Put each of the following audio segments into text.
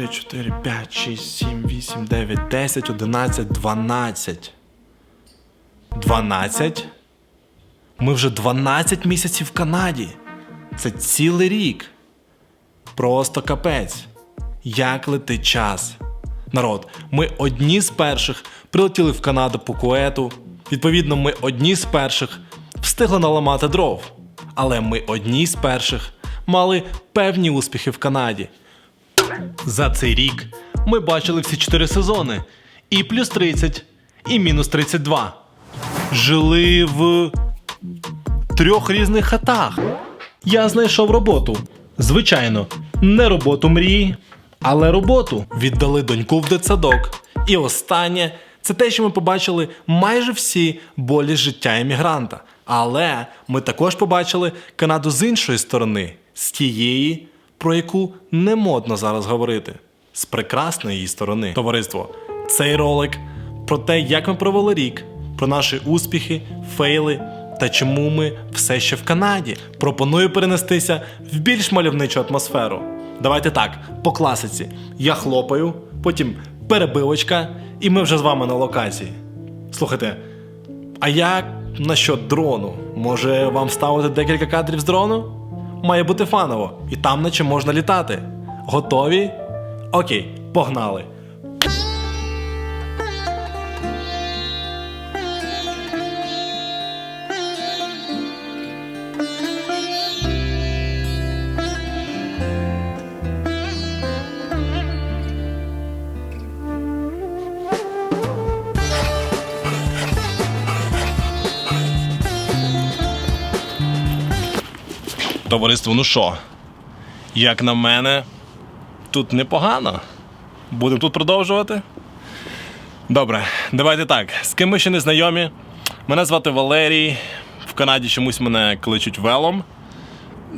3, 4, 5, 6, 7, 8, 9, 10, 11, 12. 12? Ми вже 12 місяців в Канаді. Це цілий рік. Просто капець. Як летить час. Народ, ми одні з перших прилетіли в Канаду по куету. Відповідно, ми одні з перших встигли наламати дров. Але ми одні з перших мали певні успіхи в Канаді. За цей рік ми бачили всі чотири сезони: і плюс 30, і мінус 32. Жили в трьох різних хатах. Я знайшов роботу. Звичайно, не роботу мрії, але роботу. Віддали доньку в дитсадок. І останнє це те, що ми побачили майже всі болі життя емігранта. Але ми також побачили Канаду з іншої сторони, з тієї, про яку не модно зараз говорити, з прекрасної її сторони. Товариство, цей ролик про те, як ми провели рік, про наші успіхи, фейли та чому ми все ще в Канаді. Пропоную перенестися в більш мальовничу атмосферу. Давайте так, по класиці. Я хлопаю, потім перебивочка, і ми вже з вами на локації. Слухайте, а як насчет дрону? Може вам ставити декілька кадрів з дрону? Має бути фаново, і там наче можна літати. Готові? Окей, погнали. Товариство, ну що? Як на мене, тут непогано. Будемо тут продовжувати? Добре, давайте так. З ким ми ще не знайомі. Мене звати Валерій. В Канаді чомусь мене кличуть велом.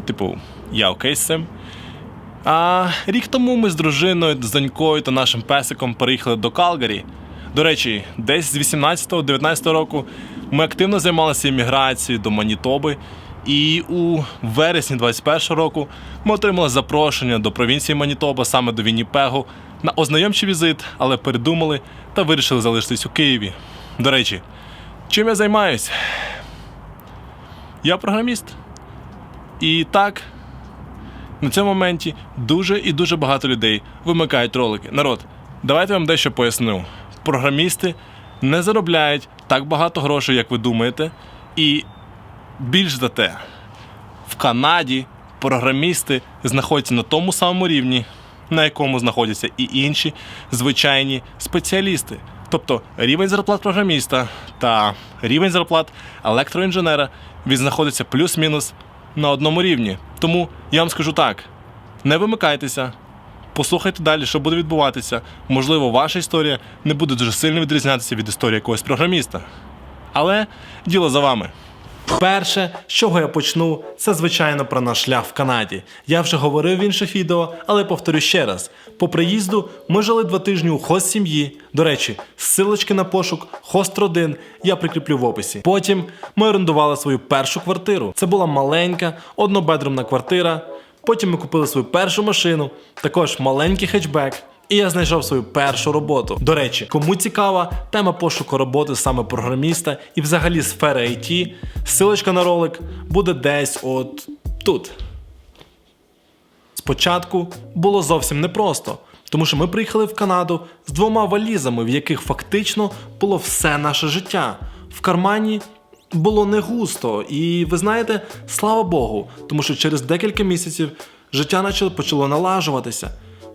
Типу, я окей з цим. А рік тому ми з дружиною, з донькою та нашим песиком переїхали до Калгарі. До речі, десь з 18-19 року ми активно займалися імміграцією до Манітоби. І у вересні 21 року ми отримали запрошення до провінції Манітоба, саме до Вінніпегу, на ознайомчий візит, але передумали та вирішили залишитись у Києві. До речі, чим я займаюсь? Я програміст. І так, на цьому моменті дуже і дуже багато людей вимикають ролики. Народ, давайте вам дещо поясню. Програмісти не заробляють так багато грошей, як ви думаєте, і більш за те, в Канаді програмісти знаходяться на тому самому рівні, на якому знаходяться і інші звичайні спеціалісти. Тобто рівень зарплат програміста та рівень зарплат електроінженера він знаходиться плюс-мінус на одному рівні. Тому я вам скажу так: не вимикайтеся, послухайте далі, що буде відбуватися. Можливо, ваша історія не буде дуже сильно відрізнятися від історії якогось програміста. Але діло за вами. Перше, з чого я почну, це звичайно про наш шлях в Канаді. Я вже говорив в інших відео, але повторю ще раз: по приїзду ми жили два тижні у хост сім'ї. До речі, ссылочки на пошук хост родин я прикріплю в описі. Потім ми орендували свою першу квартиру. Це була маленька, однобедрумна квартира. Потім ми купили свою першу машину, також маленький хетчбек. І я знайшов свою першу роботу. До речі, кому цікава тема пошуку роботи саме програміста і взагалі сфери IT, ссылочка на ролик буде десь от тут. Спочатку було зовсім непросто, тому що ми приїхали в Канаду з двома валізами, в яких фактично було все наше життя. В кармані було не густо, і ви знаєте, слава Богу, тому що через декілька місяців життя наче почало налажуватися.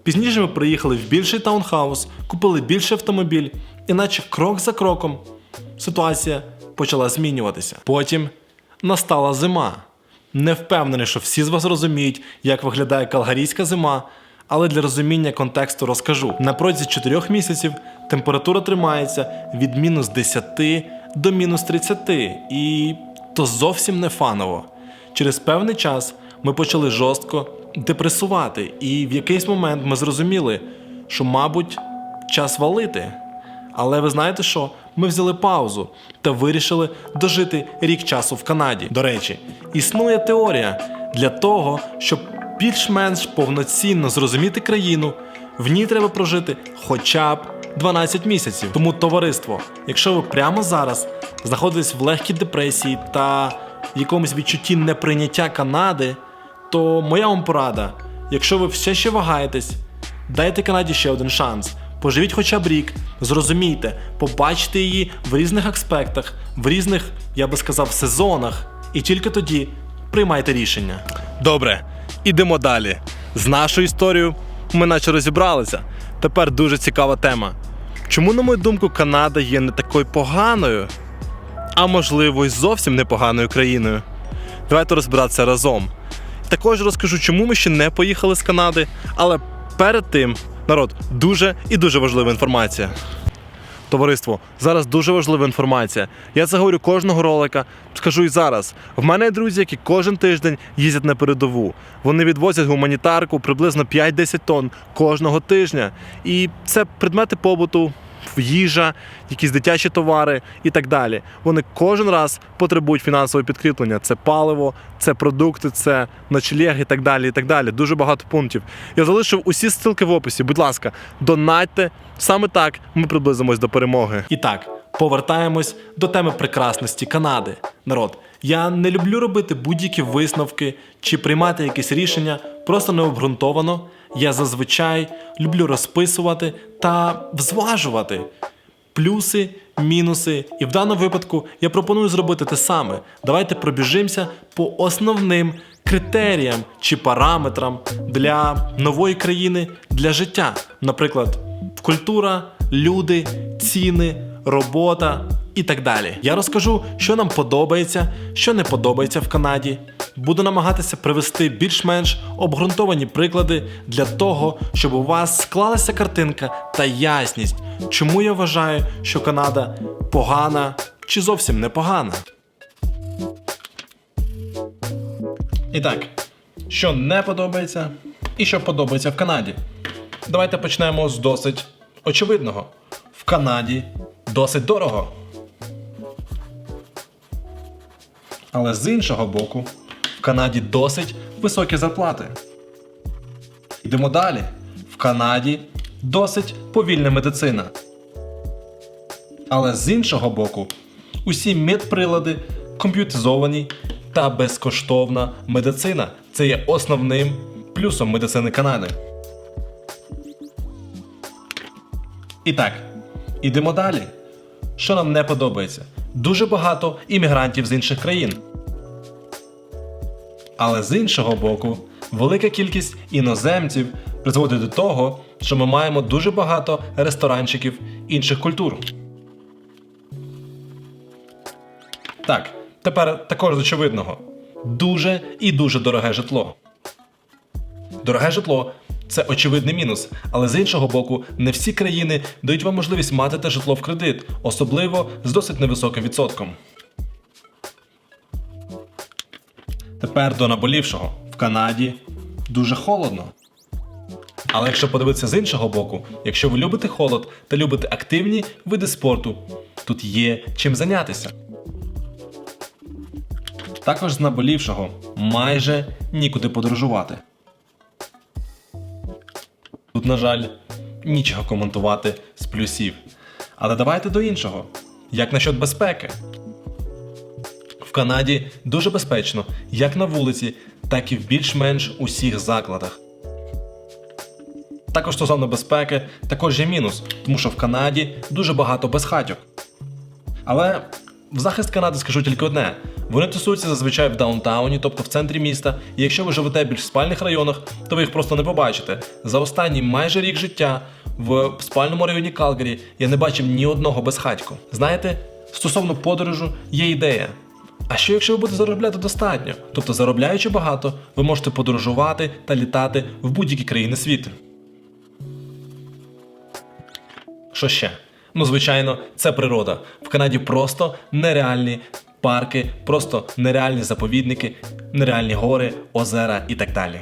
Пізніше ми приїхали в більший таунхаус, купили більший автомобіль, і наче крок за кроком ситуація почала змінюватися. Потім настала зима. Не впевнений, що всі з вас розуміють, як виглядає калгарійська зима, але для розуміння контексту розкажу. На протязі 4 місяців температура тримається від мінус 10 до мінус 30, і то зовсім не фаново. Через певний час ми почали жорстко депресувати, і в якийсь момент ми зрозуміли, що, мабуть, час валити. Але ви знаєте що? Ми взяли паузу та вирішили дожити рік часу в Канаді. До речі, існує теорія для того, щоб більш-менш повноцінно зрозуміти країну, В ній треба прожити хоча б 12 місяців. Тому, товариство, якщо ви прямо зараз знаходитесь в легкій депресії та в якомусь відчутті неприйняття Канади, то моя вам порада, якщо ви все ще вагаєтесь, дайте Канаді ще один шанс. Поживіть хоча б рік, зрозумійте, побачте її в різних аспектах, в різних, я би сказав, сезонах, і тільки тоді приймайте рішення. Добре, ідемо далі. З нашою історією ми наче розібралися. Тепер дуже цікава тема. Чому, на мою думку, Канада є не такою поганою, а можливо, й зовсім непоганою країною? Давайте розбиратися разом. Також розкажу, чому ми ще не поїхали з Канади, але перед тим, народ, дуже і дуже важлива інформація. Товариство, зараз дуже важлива інформація. Я це говорю кожного ролика. Скажу і зараз. В мене є друзі, які кожен тиждень їздять на передову. Вони відвозять гуманітарку приблизно 5-10 тонн кожного тижня. І це предмети побуту, їжа, якісь дитячі товари і так далі. Вони кожен раз потребують фінансового підкріплення. Це паливо, це продукти, це ночлег і так далі. І так далі. Дуже багато пунктів. Я залишив усі ссылки в описі. Будь ласка, донатьте. Саме так ми приблизимось до перемоги. І так, повертаємось до теми прекрасності Канади. Народ, я не люблю робити будь-які висновки чи приймати якісь рішення просто необґрунтовано. Я зазвичай люблю розписувати та взважувати плюси, мінуси. І в даному випадку я пропоную зробити те саме. Давайте пробіжимося по основним критеріям чи параметрам для нової країни для життя. Наприклад, культура, люди, ціни, робота і так далі. Я розкажу, що нам подобається, що не подобається в Канаді. Буду намагатися привести більш-менш обґрунтовані приклади для того, щоб у вас склалася картинка та ясність, чому я вважаю, що Канада погана чи зовсім не погана. І так, що не подобається і що подобається в Канаді. Давайте почнемо з досить очевидного. В Канаді досить дорого. Але з іншого боку, Канаді досить високі зарплати. Йдемо далі. В Канаді досить повільна медицина. Але з іншого боку, усі медприлади комп'ютизовані та безкоштовна медицина. Це є основним плюсом медицини Канади. І так, ідемо далі. Що нам не подобається? Дуже багато іммігрантів з інших країн. Але з іншого боку, велика кількість іноземців призводить до того, що ми маємо дуже багато ресторанчиків інших культур. Так, тепер також з очевидного: дуже і дуже дороге житло. Дороге житло це очевидний мінус, але з іншого боку, не всі країни дають вам можливість мати те житло в кредит, особливо з досить невисоким відсотком. Тепер до наболівшого. В Канаді дуже холодно. Але якщо подивитися з іншого боку, якщо ви любите холод та любите активні види спорту, тут є чим зайнятися. Також з наболівшого майже нікуди подорожувати. Тут, на жаль, нічого коментувати з плюсів. Але давайте до іншого. Як насчет безпеки? Канаді дуже безпечно як на вулиці, так і в більш-менш усіх закладах. Також стосовно безпеки, також є мінус, тому що в Канаді дуже багато безхатьок. Але в захист Канади скажу тільки одне: вони тусуються зазвичай в даунтауні, тобто в центрі міста. І якщо ви живете більш в спальних районах, то ви їх просто не побачите. За останній майже рік життя в спальному районі Калгарі я не бачив ні одного безхатьку. Знаєте, стосовно подорожу є ідея. А що якщо ви будете заробляти достатньо? Тобто, заробляючи багато, ви можете подорожувати та літати в будь-які країни світу. Що ще? Ну, звичайно, це природа. В Канаді просто нереальні парки, просто нереальні заповідники, нереальні гори, озера і так далі.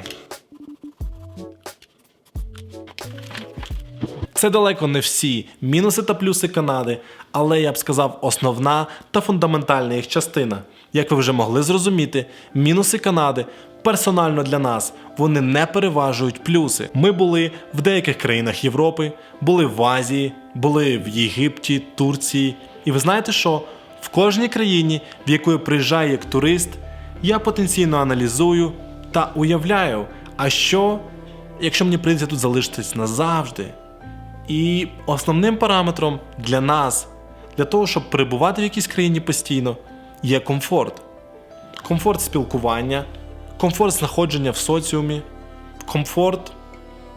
Це далеко не всі мінуси та плюси Канади, але я б сказав, основна та фундаментальна їх частина. Як ви вже могли зрозуміти, мінуси Канади персонально для нас вони не переважують плюси. Ми були в деяких країнах Європи, були в Азії, були в Єгипті, Турції. І ви знаєте що? В кожній країні, в яку я приїжджаю як турист, я потенційно аналізую та уявляю, а що, якщо мені прийдеться тут залишитись назавжди. І основним параметром для нас, для того, щоб перебувати в якійсь країні постійно, є комфорт. Комфорт спілкування, комфорт знаходження в соціумі, комфорт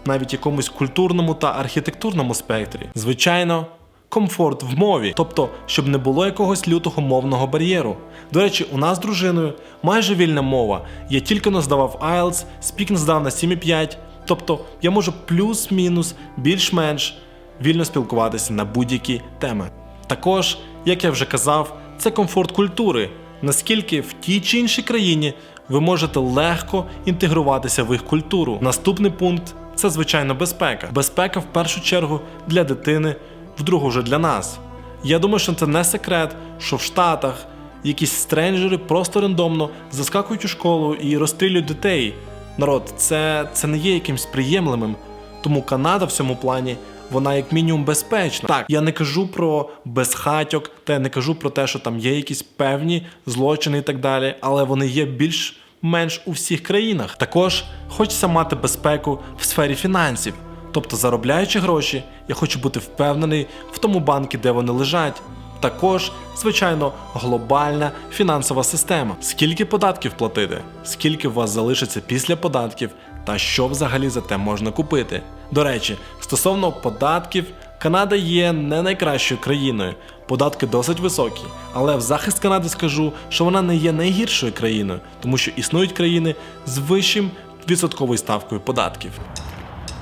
навіть якомусь культурному та архітектурному спектрі. Звичайно, комфорт в мові, тобто, щоб не було якогось лютого мовного бар'єру. До речі, у нас з дружиною майже вільна мова. Я тільки но здавав IELTS, Speaking здав на 7,5, тобто я можу плюс-мінус, більш-менш вільно спілкуватися на будь-які теми. Також, як я вже казав, це комфорт культури, наскільки в тій чи іншій країні ви можете легко інтегруватися в їх культуру. Наступний пункт це звичайно безпека. Безпека в першу чергу для дитини, в другу вже для нас. Я думаю, що це не секрет, що в Штатах якісь стренджери просто рандомно заскакують у школу і розстрілюють дітей. Народ, це, це не є якимсь приємлимим. Тому Канада в цьому плані вона як мінімум безпечна. Так, я не кажу про безхатьок, та я не кажу про те, що там є якісь певні злочини і так далі, але вони є більш-менш у всіх країнах. Також хочеться мати безпеку в сфері фінансів. Тобто, заробляючи гроші, я хочу бути впевнений в тому банку, де вони лежать. Також, звичайно, глобальна фінансова система. Скільки податків платити, скільки у вас залишиться після податків, та що взагалі за те можна купити. До речі, стосовно податків, Канада є не найкращою країною. Податки досить високі, але в захист Канади скажу, що вона не є найгіршою країною, тому що існують країни з вищим відсотковою ставкою податків.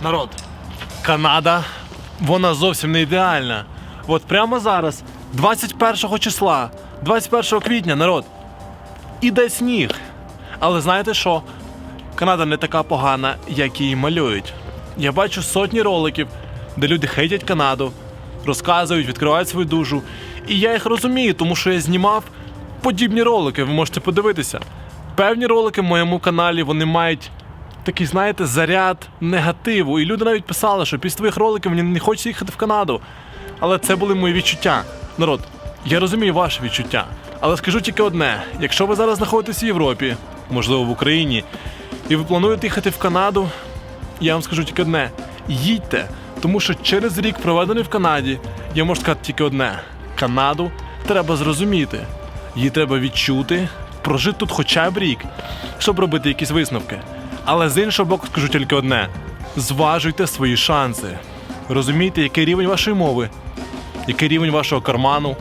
Народ, Канада, вона зовсім не ідеальна. От прямо зараз, 21 числа, 21 квітня, народ, іде сніг. Але знаєте що? Канада не така погана, як її малюють. Я бачу сотні роликів, де люди хейтять Канаду, розказують, відкривають свою душу. І я їх розумію, тому що я знімав подібні ролики, ви можете подивитися. Певні ролики в моєму каналі вони мають такий, знаєте, заряд негативу. І люди навіть писали, що після твоїх роликів мені не хочеться їхати в Канаду. Але це були мої відчуття. Народ, я розумію ваші відчуття. Але скажу тільки одне: якщо ви зараз знаходитесь в Європі, можливо в Україні, і ви плануєте їхати в Канаду, я вам скажу тільки одне: їдьте, тому що через рік, проведений в Канаді, я можу сказати тільки одне: Канаду треба зрозуміти, її треба відчути, прожити тут хоча б рік, щоб робити якісь висновки. Але з іншого боку, скажу тільки одне: зважуйте свої шанси. Розумійте, який рівень вашої мови, який рівень вашого карману,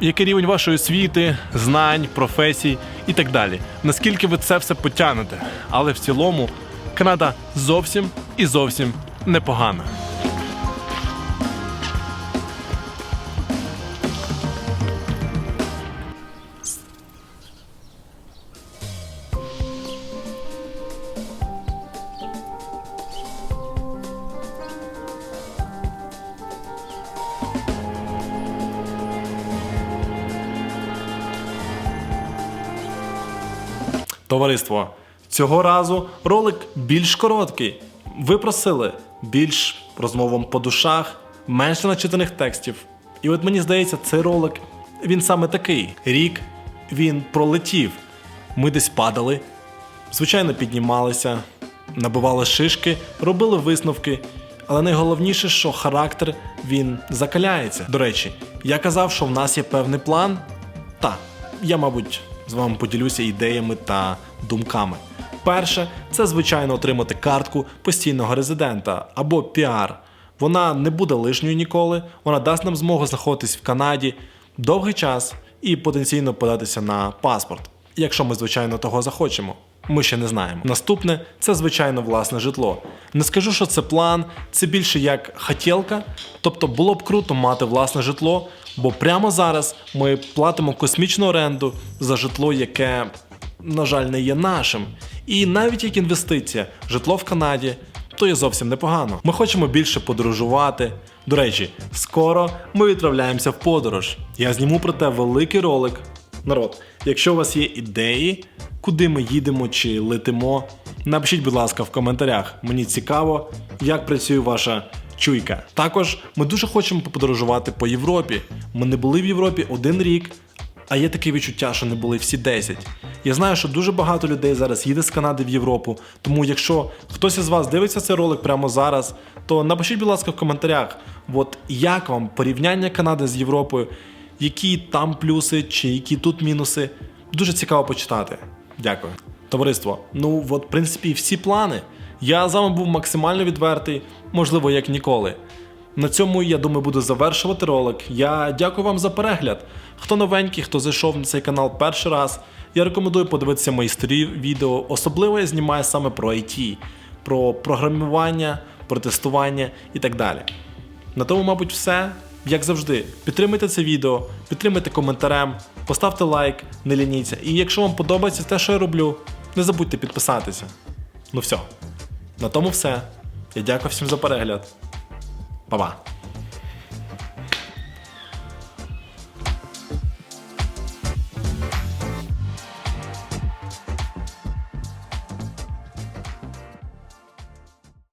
який рівень вашої освіти, знань, професій і так далі. Наскільки ви це все потягнете. Але в цілому Канада зовсім і зовсім непогана. Товариство, цього разу ролик більш короткий. Ви просили більш розмовам по душах, менше начитаних текстів. І от мені здається, цей ролик він саме такий. Рік він пролетів. Ми десь падали, звичайно, піднімалися, набивали шишки, робили висновки. Але найголовніше, що характер він закаляється. До речі, я казав, що в нас є певний план. Та, я, мабуть, з вами поділюся ідеями та думками. Перше, це звичайно отримати картку постійного резидента або піар. Вона не буде лишньою ніколи, вона дасть нам змогу знаходитись в Канаді довгий час і потенційно податися на паспорт, якщо ми, звичайно, того захочемо. Ми ще не знаємо. Наступне це звичайно власне житло. Не скажу, що це план, це більше як хотілка. Тобто було б круто мати власне житло, бо прямо зараз ми платимо космічну оренду за житло, яке, на жаль, не є нашим. І навіть як інвестиція, житло в Канаді то є зовсім непогано. Ми хочемо більше подорожувати. До речі, скоро ми відправляємося в подорож. Я зніму про те великий ролик. Народ, якщо у вас є ідеї, куди ми їдемо чи летимо, напишіть, будь ласка, в коментарях. Мені цікаво, як працює ваша чуйка. Також ми дуже хочемо подорожувати по Європі. Ми не були в Європі один рік, а є таке відчуття, що не були всі 10. Я знаю, що дуже багато людей зараз їде з Канади в Європу. Тому, якщо хтось із вас дивиться цей ролик прямо зараз, то напишіть, будь ласка, в коментарях, от як вам порівняння Канади з Європою, які там плюси чи які тут мінуси. Дуже цікаво почитати. Дякую. Товариство, ну от, в принципі, всі плани. Я з вами був максимально відвертий, можливо, як ніколи. На цьому я думаю буду завершувати ролик. Я дякую вам за перегляд. Хто новенький, хто зайшов на цей канал перший раз, я рекомендую подивитися мої старі відео. Особливо я знімаю саме про IT, про програмування, про тестування і так далі. На тому, мабуть, все. Як завжди, підтримайте це відео, підтримайте коментарем, поставте лайк, не лініться. І якщо вам подобається те, що я роблю, не забудьте підписатися. Ну все. На тому все. Я дякую всім за перегляд. Па-па.